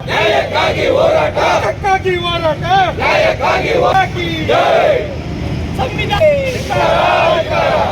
ನ್ಯಾಯಕ್ಕಾಗಿ ಹೋರಾಟ. ಹಕ್ಕಾಗಿ ಹೋರಾಟ. ನ್ಯಾಯಕ್ಕಾಗಿ ಹೋರಾಟ. ಸಂವಿಧಾನ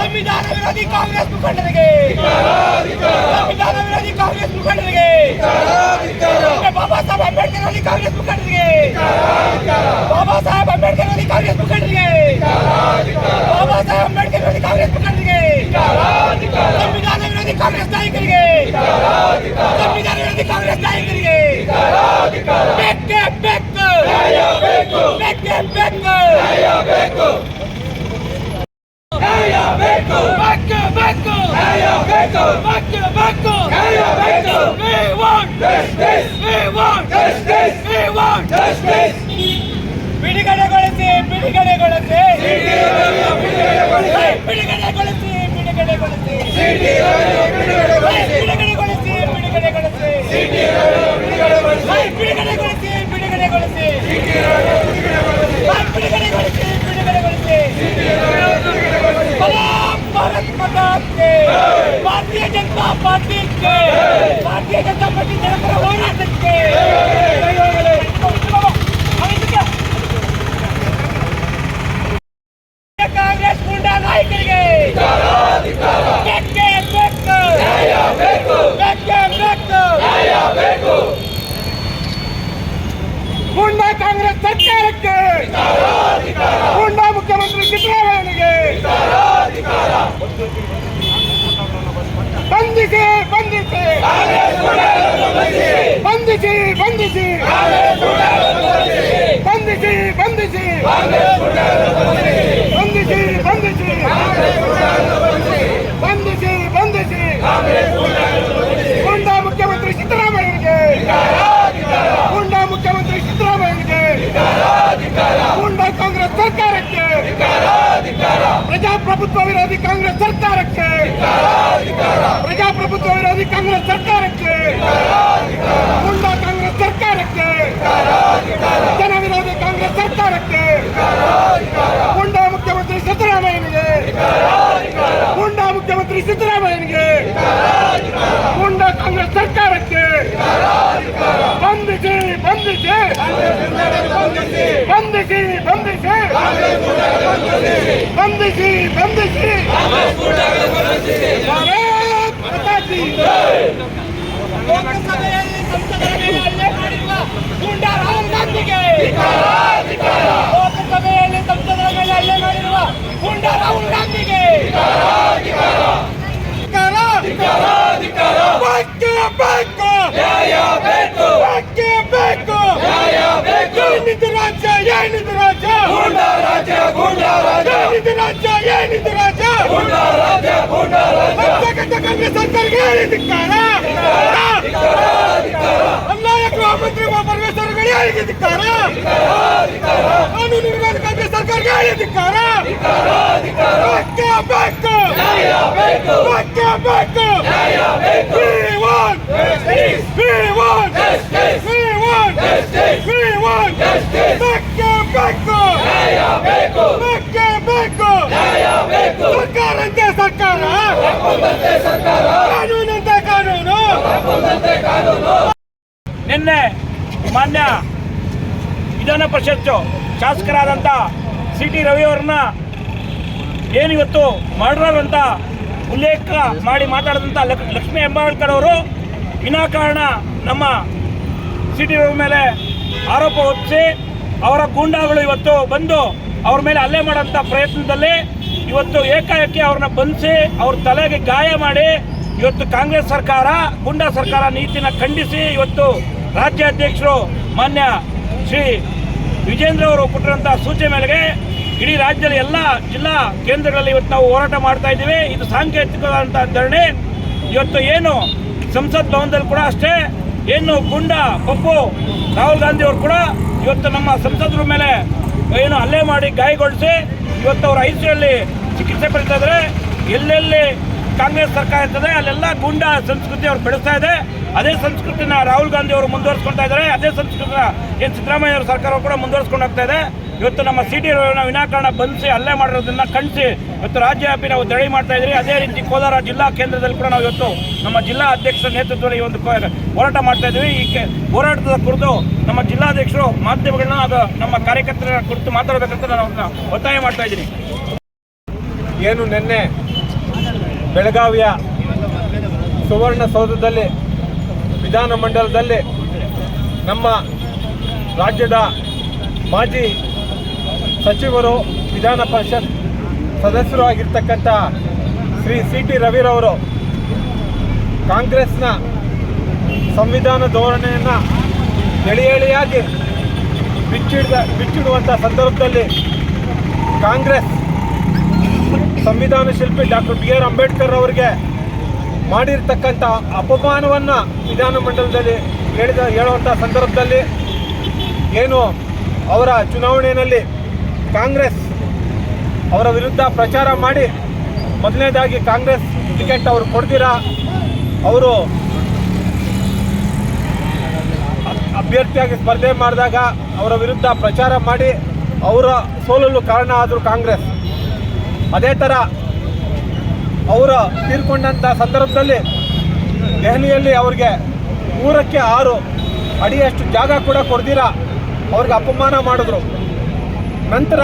ಸಂವಿಧಾನ ವಿರೋಧಿ ಕಾಂಗ್ರೆಸ್ ಮುಖಂಡರಿಗೆ. ಸಂವಿಧಾನ ವಿರೋಧಿ ಕಾಂಗ್ರೆಸ್ ಮುಖಂಡರಿಗೆ. ಬಾಬಾ ಸಾಹೇಬ್ ಅಂಬೇಡ್ಕರ್ ವಿರೋಧಿ ಕಾಂಗ್ರೆಸ್ ಮುಖಂಡರಿಗೆ. ನ್ಯಾಯ ಬೇಕು ಬೇಕು ಬೇಕು ನ್ಯಾಯ ಬೇಕು We want Justice! We want Justice! We want Justice! ಬಿಡುಗಡೆಗೊಳಿಸಿ ಬಿಡುಗಡೆಗೊಳಿಸಿ ಬಿಡುಗಡೆಗೊಳಿಸಿ. ಬಿಡುಗಡೆಗೊಳಿಸಿ ಬಿಡುಗಡೆಗೊಳಿಸಿ ಸಿಟಿ ರವಿಯ ಬಿಡುಗಡೆಗೊಳಿಸಿ. ಪಾರ್ಟಿ ಪಾರ್ಟಿ ಜನಪರ ಹೋರಾಟಕ್ಕೆ ಮುಖ್ಯಮಂತ್ರಿ ಸಿದ್ದರಾಮಯ್ಯನಿಗೆ ಧಿಕ್ಕಾರ, ಗುಂಡಾ ಮುಖ್ಯಮಂತ್ರಿ ಸಿದ್ದರಾಮಯ್ಯನಿಗೆ ಧಿಕ್ಕಾರ, ಧಿಕ್ಕಾರ, ಗುಂಡಾ ಕಾಂಗ್ರೆಸ್ ಸರ್ಕಾರಕ್ಕೆ ಧಿಕ್ಕಾರ, ಧಿಕ್ಕಾರ, ಪ್ರಜಾಪ್ರಭುತ್ವ ವಿರೋಧಿ ಕಾಂಗ್ರೆಸ್ ಸರ್ಕಾರಕ್ಕೆ ಧಿಕ್ಕಾರ, ಪ್ರಜಾಪ್ರಭುತ್ವ ವಿರೋಧಿ ಕಾಂಗ್ರೆಸ್ ಸರ್ಕಾರಕ್ಕೆ ಗುಂಡಾ ಕಾಂಗ್ರೆಸ್ ಸರ್ಕಾರಕ್ಕೆ ಜನ ವಿರೋಧಿ ಕಾಂಗ್ರೆಸ್ ಸರ್ಕಾರಕ್ಕೆ ಗುಂಡಾ ಮುಖ್ಯಮಂತ್ರಿ ಸಿದ್ದರಾಮಯ್ಯನಿಗೆ ಗುಂಡಾ ಮುಖ್ಯಮಂತ್ರಿ ಸಿದ್ದರಾಮಯ್ಯನಿಗೆ ಗುಂಡಾ ಕಾಂಗ್ರೆಸ್ ಸರ್ಕಾರಕ್ಕೆ ಬಂಧಿಸಿ ಬಂಧಿಸಿ ಬಂಧಿಸಿ ಬಂಧಿಸಿ ಬಂಧಿಸಿ. ಲೋಕಸಭೆಯಲ್ಲಿ ಸಂಸದರ ಮೇಲೆ ಹಲ್ಲೆ ಮಾಡಿರುವ ಗೂಂಡಾ ರಾಹುಲ್ ಗಾಂಧಿಗೆ. ಲೋಕಸಭೆಯಲ್ಲಿ ಸಂಸದರ ಮೇಲೆ ಹಲ್ಲೆ ಮಾಡಿರುವ ಗೂಂಡಾ ರಾಹುಲ್ ಗಾಂಧಿಗೆ ಧಿಕ್ಕಾರ. ಧಿಕ್ಕಾರ, ಬೇಕೇ ಬೇಕು ನ್ಯಾಯ ಬೇಕು ಬೇಕೇ ಬೇಕು ನ್ಯಾಯ ಬೇಕು ಏನಿದು ರಾಜ್ಯ ಏನಿದು ರಾಜ್ಯ ಗೂಂಡಾ ರಾಜ್ಯ ಗೂಂಡಾ ರಾಜ್ಯ. ಏನಿದು ರಾಜ್ಯ ಏನಿದು ರಾಜ್ಯ? ಗೂಂಡಾ ರಾಜ್ಯ ಗೂಂಡಾ ರಾಜ್ಯ. ಪಕ್ಷಗತ ಕಾಂಗ್ರೆಸ್ ಸರ್ಕಾರಕ್ಕೆ ಧಿಕ್ಕಾರ, ಧಿಕ್ಕಾರ, ಅನ್ಯಾಯ ಗೃಹ ಮಂತ್ರಿ ಪರಮೇಶ್ವರಗಳು ಹೇಳಿದಿಕ್ಕಾರ ಕಾನೂನು ವಿರೋಧ ಕಾಂಗ್ರೆಸ್ ಸರ್ಕಾರಕ್ಕೆ ಹೇಳಿದಿಕ್ಕಾರ ಧಿಕ್ಕಾರ, ಬೇಕು. ಬೇಕು. ಬೇಕು. ಬೇಕೇ ಬೇಕು. We want Justice! We want Justice! We want Justice! We want Justice! ಬೇಕೇ ಬೇಕು ಬೇಕು ನ್ಯಾಯ ಬೇಕು ಸರ್ಕಾರಂತೆ ಸರ್ಕಾರ ತಪ್ಪದಂತೆ ಸರ್ಕಾರ ಕಾನೂನಂತೆ ಕಾನೂನು ತಪ್ಪದಂತೆ ಕಾನೂನು ನಿನ್ನೆ ಮಾನ್ಯ ವಿಧಾನ ಪರಿಷತ್ತು ಶಾಸಕರಾದಂಥ ಸಿ ಟಿ ರವಿಯವ್ರನ್ನ ಏನಿವತ್ತು ಮರ್ಡರ್ ಅಂತ ಉಲ್ಲೇಖ ಮಾಡಿ ಮಾತಾಡಿದಂಥ ಲಕ್- ಲಕ್ಷ್ಮೀ ಹೆಬ್ಬಾಳ್ಕರ್ ಅವರು ವಿನಾಕಾರಣ ನಮ್ಮ ಸಿ ಟಿ ರವಿ ಮೇಲೆ ಆರೋಪ ಹೊತ್ತಿಸಿ ಅವರ ಗೂಂಡಾಗಳು ಇವತ್ತು ಬಂದು ಅವ್ರ ಮೇಲೆ ಹಲ್ಲೆ ಮಾಡೋಂಥ ಪ್ರಯತ್ನದಲ್ಲಿ ಇವತ್ತು ಏಕಾಏಕಿ ಅವ್ರನ್ನ ಬಂಧಿಸಿ ಅವ್ರ ತಲೆಗೆ ಗಾಯ ಮಾಡಿ ಇವತ್ತು ಕಾಂಗ್ರೆಸ್ ಸರ್ಕಾರ, ಗುಂಡಾ ಸರ್ಕಾರ ನೀತಿನ ಖಂಡಿಸಿ ಇವತ್ತು ರಾಜ್ಯಾಧ್ಯಕ್ಷರು ಮಾನ್ಯ ಶ್ರೀ ವಿಜೇಂದ್ರ ಅವರು ಕೊಟ್ಟಿರುವಂತಹ ಸೂಚನೆ ಮೇರೆಗೆ ಇಡೀ ರಾಜ್ಯದ ಎಲ್ಲ ಜಿಲ್ಲಾ ಕೇಂದ್ರಗಳಲ್ಲಿ ಇವತ್ತು ನಾವು ಹೋರಾಟ ಮಾಡ್ತಾ ಇದ್ದೀವಿ. ಇದು ಸಾಂಕೇತಿಕವಾದಂತಹ ಧರಣಿ. ಇವತ್ತು ಏನು ಸಂಸತ್ ಭವನದಲ್ಲಿ ಕೂಡ ಅಷ್ಟೇ, ಏನು ಗುಂಡ, ಪಪ್ಪು, ರಾಹುಲ್ ಗಾಂಧಿ ಅವರು ಕೂಡ ಇವತ್ತು ನಮ್ಮ ಸಂಸದರ ಮೇಲೆ ಏನು ಹಲ್ಲೆ ಮಾಡಿ ಗಾಯಗೊಳಿಸಿ ಇವತ್ತು ಅವರು ಐ ಸಿಯಲ್ಲಿ ಚಿಕಿತ್ಸೆ ಪಡಿತಾ ಇದ್ದಾರೆ. ಎಲ್ಲೆಲ್ಲಿ ಕಾಂಗ್ರೆಸ್ ಸರ್ಕಾರ ಇರ್ತದೆ, ಅಲ್ಲೆಲ್ಲ ಗೂಂಡಾ ಸಂಸ್ಕೃತಿ ಅವ್ರು ಬೆಳೆಸ್ತಾ ಇದೆ. ಅದೇ ಸಂಸ್ಕೃತಿನ ರಾಹುಲ್ ಗಾಂಧಿ ಅವರು ಮುಂದುವರಿಸ್ಕೊಳ್ತಾ ಇದ್ದಾರೆ. ಅದೇ ಸಂಸ್ಕೃತಿನ ಏನು ಸಿದ್ದರಾಮಯ್ಯ ಅವರ ಸರ್ಕಾರ ಕೂಡ ಮುಂದುವರಿಸ್ಕೊಂಡು ಹೋಗ್ತಾ ಇದೆ. ಇವತ್ತು ನಮ್ಮ ಸಿ ಟಿ ವಿನಾಕಾರಣ ಬಂಧಿಸಿ ಹಲ್ಲೆ ಮಾಡಿರೋದನ್ನ ಖಂಡಿಸಿ ಇವತ್ತು ರಾಜ್ಯವ್ಯಾಪಿ ನಾವು ದಳಿ ಮಾಡ್ತಾ ಇದ್ರಿ ಅದೇ ರೀತಿ ಕೋಲಾರ ಜಿಲ್ಲಾ ಕೇಂದ್ರದಲ್ಲಿ ಕೂಡ ನಾವು ಇವತ್ತು ನಮ್ಮ ಜಿಲ್ಲಾ ಅಧ್ಯಕ್ಷರ ನೇತೃತ್ವದಲ್ಲಿ ಈ ಒಂದು ಹೋರಾಟ ಮಾಡ್ತಾ ಇದ್ದೀವಿ. ಈ ಹೋರಾಟದ ಕುರಿತು ನಮ್ಮ ಜಿಲ್ಲಾಧ್ಯಕ್ಷರು ಮಾಧ್ಯಮಗಳನ್ನ ಅದು ನಮ್ಮ ಕಾರ್ಯಕರ್ತರ ಕುರಿತು ಮಾತಾಡಬೇಕಂತ ನಾನು ಒತ್ತಾಯ ಮಾಡ್ತಾ ಇದ್ದೀನಿ. ಏನು ನಿನ್ನೆ ಬೆಳಗಾವಿಯ ಸುವರ್ಣಸೌಧದಲ್ಲಿ ವಿಧಾನಮಂಡಲದಲ್ಲಿ ನಮ್ಮ ರಾಜ್ಯದ ಮಾಜಿ ಸಚಿವರು ವಿಧಾನ ಪರಿಷತ್ ಸದಸ್ಯರು ಆಗಿರ್ತಕ್ಕಂಥ ಶ್ರೀ ಸಿ ಟಿ ರವಿರವರು ಕಾಂಗ್ರೆಸ್ನ ಸಂವಿಧಾನ ಧೋರಣೆಯನ್ನು ಎಳಿ ಎಳೆಯಾಗಿ ಬಿಚ್ಚಿಡ್ದ, ಬಿಚ್ಚಿಡುವಂಥ ಸಂದರ್ಭದಲ್ಲಿ ಕಾಂಗ್ರೆಸ್ ಸಂವಿಧಾನ ಶಿಲ್ಪಿ ಡಾಕ್ಟರ್ ಬಿ ಆರ್ ಅಂಬೇಡ್ಕರ್ ಅವರಿಗೆ ಮಾಡಿರ್ತಕ್ಕಂಥ ಅಪಮಾನವನ್ನು ವಿಧಾನಮಂಡಲದಲ್ಲಿ ಹೇಳಿದ, ಹೇಳುವಂಥ ಸಂದರ್ಭದಲ್ಲಿ ಏನು ಅವರ ಚುನಾವಣೆಯಲ್ಲಿ ಕಾಂಗ್ರೆಸ್ ಅವರ ವಿರುದ್ಧ ಪ್ರಚಾರ ಮಾಡಿ ಮೊದಲನೇದಾಗಿ ಕಾಂಗ್ರೆಸ್ ಟಿಕೆಟ್ ಅವರು ಕೊಡ್ತೀರಾ? ಅವರು ಅಭ್ಯರ್ಥಿಯಾಗಿ ಸ್ಪರ್ಧೆ ಮಾಡಿದಾಗ ಅವರ ವಿರುದ್ಧ ಪ್ರಚಾರ ಮಾಡಿ ಅವರ ಸೋಲಲು ಕಾರಣ ಆದರು ಕಾಂಗ್ರೆಸ್. ಅದೇ ಥರ ಅವರು ತೀರ್ಕೊಂಡಂಥ ಸಂದರ್ಭದಲ್ಲಿ ದೆಹಲಿಯಲ್ಲಿ ಅವ್ರಿಗೆ ಮೂರಕ್ಕೆ ಆರು ಅಡಿಯಷ್ಟು ಜಾಗ ಕೂಡ ಕೊಡ್ದಿರ ಅವ್ರಿಗೆ ಅಪಮಾನ ಮಾಡಿದ್ರು. ನಂತರ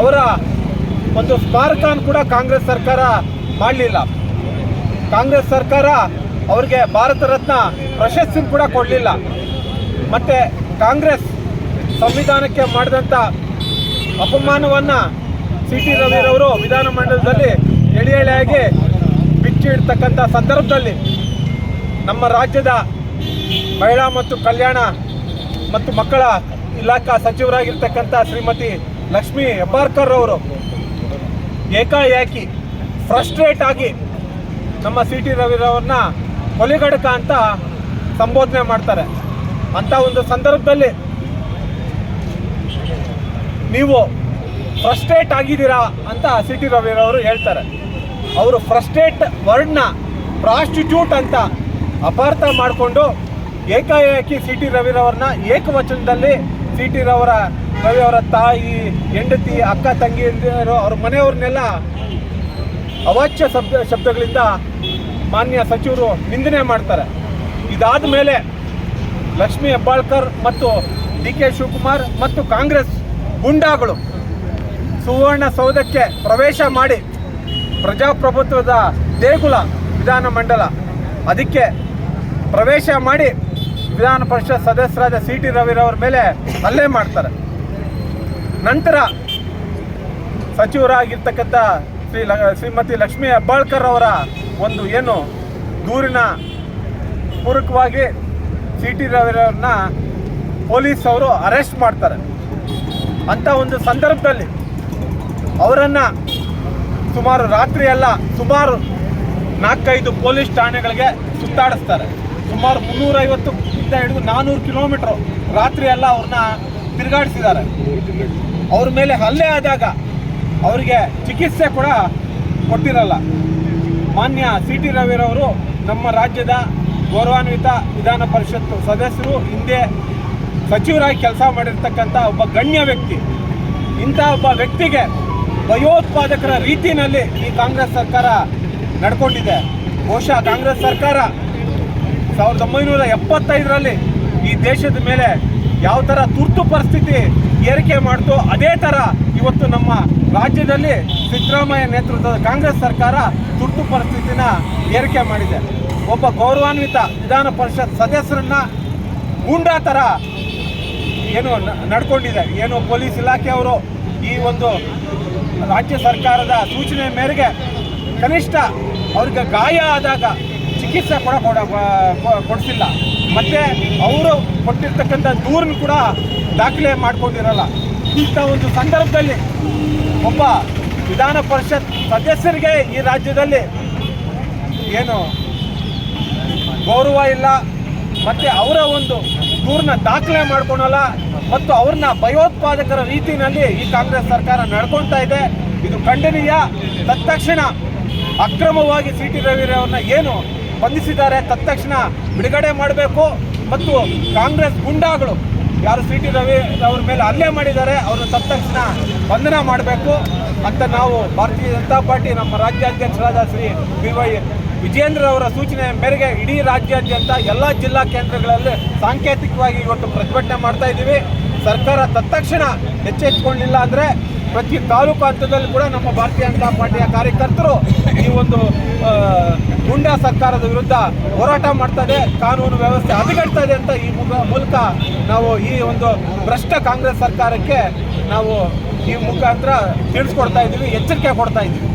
ಅವರ ಒಂದು ಸ್ಮಾರಕನ ಕೂಡ ಕಾಂಗ್ರೆಸ್ ಸರ್ಕಾರ ಮಾಡಲಿಲ್ಲ. ಕಾಂಗ್ರೆಸ್ ಸರ್ಕಾರ ಅವರಿಗೆ ಭಾರತ ರತ್ನ ಪ್ರಶಸ್ತಿ ಕೂಡ ಕೊಡಲಿಲ್ಲ. ಮತ್ತು ಕಾಂಗ್ರೆಸ್ ಸಂವಿಧಾನಕ್ಕೆ ಮಾಡಿದಂಥ ಅಪಮಾನವನ್ನು ಸಿ ಟಿ ರವಿರವರು ವಿಧಾನಮಂಡಲದಲ್ಲಿ ಎಳೆ ಎಳೆಯಾಗಿ ಬಿಚ್ಚಿಡ್ತಕ್ಕಂಥ ಸಂದರ್ಭದಲ್ಲಿ ನಮ್ಮ ರಾಜ್ಯದ ಮಹಿಳಾ ಮತ್ತು ಕಲ್ಯಾಣ ಮತ್ತು ಮಕ್ಕಳ ಇಲಾಖಾ ಸಚಿವರಾಗಿರ್ತಕ್ಕಂಥ ಶ್ರೀಮತಿ ಲಕ್ಷ್ಮೀ ಹೆಬ್ಬಾರ್ಕರ್ ಅವರು ಏಕಾಏಕಿ ಫ್ರಸ್ಟ್ರೇಟ್ ಆಗಿ ನಮ್ಮ ಸಿ ಟಿ ರವಿರವ್ರನ್ನ ಕೊಲೆಗಡಕ ಅಂತ ಸಂಬೋಧನೆ ಮಾಡ್ತಾರೆ. ಅಂಥ ಒಂದು ಸಂದರ್ಭದಲ್ಲಿ ನೀವು ಫ್ರಸ್ಟ್ರೇಟ್ ಆಗಿದ್ದೀರಾ ಅಂತ ಸಿ ಟಿ ರವಿರವರು ಹೇಳ್ತಾರೆ. ಅವರು ಫ್ರಸ್ಟ್ರೇಟ್ ವರ್ಡ್ನ ಪ್ರಾಸ್ಟಿಟ್ಯೂಟ್ ಅಂತ ಅಪಾರ್ಥ ಮಾಡಿಕೊಂಡು ಏಕಾಏಕಿ ಸಿ ಟಿ ರವಿರವ್ರನ್ನ ಏಕವಚನದಲ್ಲಿ ಸಿ ಟಿ ರವರ ರವಿಯವರ ತಾಯಿ, ಹೆಂಡತಿ, ಅಕ್ಕ ತಂಗಿಯರು ಅವ್ರ ಮನೆಯವ್ರನ್ನೆಲ್ಲ ಅವಾಚ್ಯ ಶಬ್ದ ಶಬ್ದಗಳಿಂದ ಮಾನ್ಯ ಸಚಿವರು ನಿಂದನೆ ಮಾಡ್ತಾರೆ. ಇದಾದ ಮೇಲೆ ಲಕ್ಷ್ಮೀ ಹೆಬ್ಬಾಳ್ಕರ್ ಮತ್ತು ಡಿ ಕೆ ಶಿವಕುಮಾರ್ ಮತ್ತು ಕಾಂಗ್ರೆಸ್ ಗುಂಡಾಗಳು ಸುವರ್ಣ ಸೌಧಕ್ಕೆ ಪ್ರವೇಶ ಮಾಡಿ ಪ್ರಜಾಪ್ರಭುತ್ವದ ದೇಗುಲ ವಿಧಾನಮಂಡಲ ಅದಕ್ಕೆ ಪ್ರವೇಶ ಮಾಡಿ ವಿಧಾನ ಪರಿಷತ್ ಸದಸ್ಯರಾದ ಸಿ ಟಿ ರವಿರವ್ರ ಮೇಲೆ ಹಲ್ಲೆ ಮಾಡ್ತಾರೆ. ನಂತರ ಸಚಿವರಾಗಿರ್ತಕ್ಕಂಥ ಶ್ರೀ ಶ್ರೀಮತಿ ಲಕ್ಷ್ಮೀ ಹೆಬ್ಬಾಳ್ಕರ್ ಅವರ ಒಂದು ಏನು ದೂರಿನ ಪೂರಕವಾಗಿ ಸಿ ಟಿ ರವಿರವ್ರನ್ನ ಪೊಲೀಸ್ ಅವರು ಅರೆಸ್ಟ್ ಮಾಡ್ತಾರೆ. ಅಂಥ ಒಂದು ಸಂದರ್ಭದಲ್ಲಿ ಅವರನ್ನು ಸುಮಾರು ರಾತ್ರಿ ಎಲ್ಲ ಸುಮಾರು ನಾಲ್ಕೈದು ಪೊಲೀಸ್ ಠಾಣೆಗಳಿಗೆ ಸುತ್ತಾಡಿಸ್ತಾರೆ. ಸುಮಾರು ಮುನ್ನೂರೈವತ್ತು ಇಂದ ಹಿಡಿದು ನಾನೂರು ಕಿಲೋಮೀಟ್ರು ರಾತ್ರಿ ಎಲ್ಲ ಅವ್ರನ್ನ ತಿರುಗಾಡಿಸಿದ್ದಾರೆ. ಅವ್ರ ಮೇಲೆ ಹಲ್ಲೆ ಆದಾಗ ಅವರಿಗೆ ಚಿಕಿತ್ಸೆ ಕೂಡ ಕೊಟ್ಟಿರಲ್ಲ. ಮಾನ್ಯ ಸಿ ಟಿ ರವಿರವರು ನಮ್ಮ ರಾಜ್ಯದ ಗೌರವಾನ್ವಿತ ವಿಧಾನ ಪರಿಷತ್ ಸದಸ್ಯರು, ಹಿಂದೆ ಸಚಿವರಾಗಿ ಕೆಲಸ ಮಾಡಿರ್ತಕ್ಕಂಥ ಒಬ್ಬ ಗಣ್ಯ ವ್ಯಕ್ತಿ. ಇಂಥ ಒಬ್ಬ ವ್ಯಕ್ತಿಗೆ ಭಯೋತ್ಪಾದಕರ ರೀತಿಯಲ್ಲಿ ಈ ಕಾಂಗ್ರೆಸ್ ಸರ್ಕಾರ ನಡ್ಕೊಂಡಿದೆ. ಬಹುಶಃ ಕಾಂಗ್ರೆಸ್ ಸರ್ಕಾರ ಸಾವಿರದ ಒಂಬೈನೂರ ಎಪ್ಪತ್ತೈದರಲ್ಲಿ ಈ ದೇಶದ ಮೇಲೆ ಯಾವ ಥರ ತುರ್ತು ಪರಿಸ್ಥಿತಿ ಏರಿಕೆ ಮಾಡ್ತೋ ಅದೇ ಥರ ಇವತ್ತು ನಮ್ಮ ರಾಜ್ಯದಲ್ಲಿ ಸಿದ್ದರಾಮಯ್ಯ ನೇತೃತ್ವದ ಕಾಂಗ್ರೆಸ್ ಸರ್ಕಾರ ತುರ್ತು ಪರಿಸ್ಥಿತಿನ ಏರಿಕೆ ಮಾಡಿದೆ. ಒಬ್ಬ ಗೌರವಾನ್ವಿತ ವಿಧಾನ ಪರಿಷತ್ ಸದಸ್ಯರನ್ನ ಗೂಂಡಾ ಥರ ಏನು ನಡ್ಕೊಂಡಿದೆ. ಏನು ಪೊಲೀಸ್ ಇಲಾಖೆಯವರು ಈ ಒಂದು ರಾಜ್ಯ ಸರ್ಕಾರದ ಸೂಚನೆ ಮೇರೆಗೆ ಕನಿಷ್ಠ ಅವ್ರಿಗೆ ಗಾಯ ಆದಾಗ ಚಿಕಿತ್ಸೆ ಕೂಡ ಕೊಡ ಕೊಡಿಸಿಲ್ಲ. ಮತ್ತು ಅವರು ಕೊಟ್ಟಿರ್ತಕ್ಕಂಥ ದೂರನ್ನು ಕೂಡ ದಾಖಲೆ ಮಾಡ್ಕೊಂಡಿರಲ್ಲ. ಇಂಥ ಒಂದು ಸಂದರ್ಭದಲ್ಲಿ ಒಬ್ಬ ವಿಧಾನ ಪರಿಷತ್ ಸದಸ್ಯರಿಗೆ ಈ ರಾಜ್ಯದಲ್ಲಿ ಏನು ಗೌರವ ಇಲ್ಲ. ಮತ್ತು ಅವರ ಒಂದು ದೂರನ್ನ ದಾಖಲೆ ಮಾಡ್ಕೊಳಲ್ಲ. ಮತ್ತು ಅವ್ರನ್ನ ಭಯೋತ್ಪಾದಕರ ರೀತಿಯಲ್ಲಿ ಈ ಕಾಂಗ್ರೆಸ್ ಸರ್ಕಾರ ನಡ್ಕೊತಾ ಇದೆ. ಇದು ಖಂಡನೀಯ. ತತ್ಕ್ಷಣ ಅಕ್ರಮವಾಗಿ ಸಿ ಟಿ ರವಿರವ್ರನ್ನ ಏನು ಬಂಧಿಸಿದ್ದಾರೆ. ತತ್ಕ್ಷಣ ಬಿಡುಗಡೆ ಮಾಡಬೇಕು. ಮತ್ತು ಕಾಂಗ್ರೆಸ್ ಗುಂಡಾಗಳು ಯಾರು ಸಿ ಟಿ ರವಿ ಅವ್ರ ಮೇಲೆ ಹಲ್ಲೆ ಮಾಡಿದ್ದಾರೆ ಅವರು ತತ್ಕ್ಷಣ ತಕ್ಷಣ ಬಂಧನ ಮಾಡಬೇಕು ಅಂತ ನಾವು ಭಾರತೀಯ ಜನತಾ ಪಾರ್ಟಿ ನಮ್ಮ ರಾಜ್ಯಾಧ್ಯಕ್ಷರಾದ ಶ್ರೀ ಬಿ ವೈ ವಿಜೇಂದ್ರ ಅವರ ಸೂಚನೆ ಮೇರೆಗೆ ಇಡೀ ರಾಜ್ಯಾದ್ಯಂತ ಎಲ್ಲ ಜಿಲ್ಲಾ ಕೇಂದ್ರಗಳಲ್ಲಿ ಸಾಂಕೇತಿಕವಾಗಿ ಇವತ್ತು ಪ್ರತಿಭಟನೆ ಮಾಡ್ತಾ ಇದ್ದೀವಿ. ಸರ್ಕಾರ ತತ್ಕ್ಷಣ ಎಚ್ಚೆತ್ತುಕೊಂಡಿಲ್ಲ ಅಂದರೆ ಪ್ರತಿ ತಾಲೂಕು ಹಂತದಲ್ಲಿ ಕೂಡ ನಮ್ಮ ಭಾರತೀಯ ಜನತಾ ಪಾರ್ಟಿಯ ಕಾರ್ಯಕರ್ತರು ಈ ಒಂದು ಗುಂಡಾ ಸರ್ಕಾರದ ವಿರುದ್ಧ ಹೋರಾಟ ಮಾಡ್ತದೆ ಕಾನೂನು ವ್ಯವಸ್ಥೆ ಹದಗೆಡ್ತಾ ಇದೆ ಅಂತ ಈ ಮೂಲಕ ನಾವು ಈ ಒಂದು ಭ್ರಷ್ಟ ಕಾಂಗ್ರೆಸ್ ಸರ್ಕಾರಕ್ಕೆ ನಾವು ಈ ಮುಖಾಂತರ ತಿಳಿಸ್ಕೊಡ್ತಾ ಇದ್ದೀವಿ, ಎಚ್ಚರಿಕೆ ಕೊಡ್ತಾ ಇದ್ದೀವಿ.